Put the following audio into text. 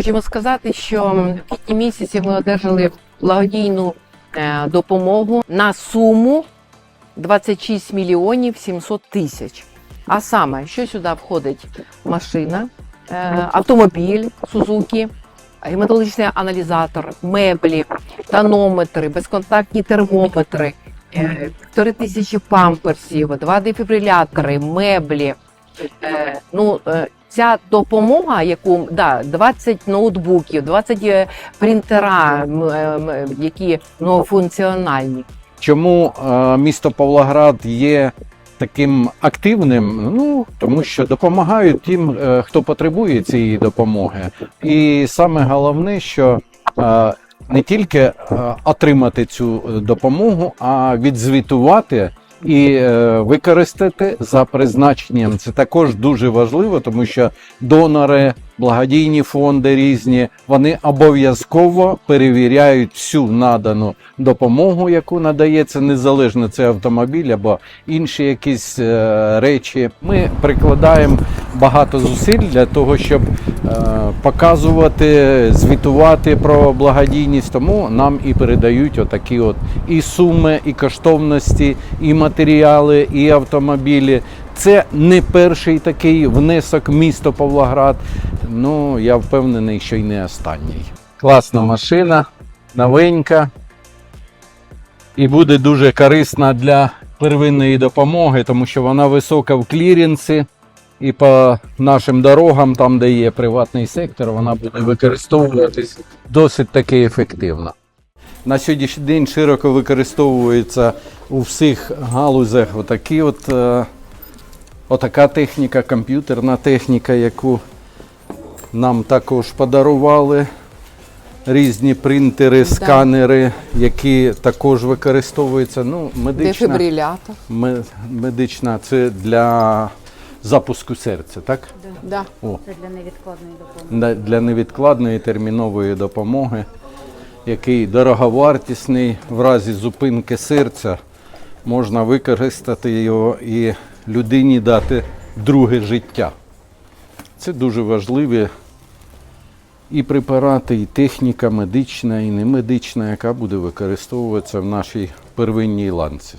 хочемо сказати, що в квітні місяці ми одержали благодійну е, допомогу на суму 26 мільйонів 700 тисяч. А саме, що сюди входить? Машина, е, автомобіль Сузуки, гематологічний аналізатор, меблі, тонометри, безконтактні термометри, е, півтори тисячі памперсів, два дефібрилятори, меблі. Е, ну, е, ця допомога, яку да, 20 ноутбуків, 20 е, принтера, е, які многофункціональні. Чому е, місто Павлоград є таким активним? Ну тому що допомагають тим, хто потребує цієї допомоги. І саме головне, що не тільки отримати цю допомогу, а відзвітувати. І е, використати за призначенням це також дуже важливо, тому що донори, благодійні фонди різні, вони обов'язково перевіряють всю надану допомогу, яку надається незалежно це автомобіль або інші якісь е, речі. Ми прикладаємо багато зусиль для того, щоб е, показувати, звітувати про благодійність. Тому нам і передають отакі от і суми, і коштовності, і матеріали, і автомобілі. Це не перший такий внесок місто Павлоград. Ну я впевнений, що й не останній. Класна машина, новенька і буде дуже корисна для первинної допомоги, тому що вона висока в кліренсі. І по нашим дорогам, там, де є приватний сектор, вона буде використовуватись досить таки ефективно. На сьогоднішній день широко використовується у всіх галузях отакі от, е, отака техніка, комп'ютерна техніка, яку нам також подарували. Різні принтери, сканери, які також використовуються. Ну, медична, Дефібрилятор. медична це для запуску серця, так? Да. О, Це для невідкладної допомоги. для невідкладної термінової допомоги, який дороговартісний в разі зупинки серця, можна використати його і людині дати друге життя. Це дуже важливі і препарати, і техніка медична, і немедична, яка буде використовуватися в нашій первинній ланці.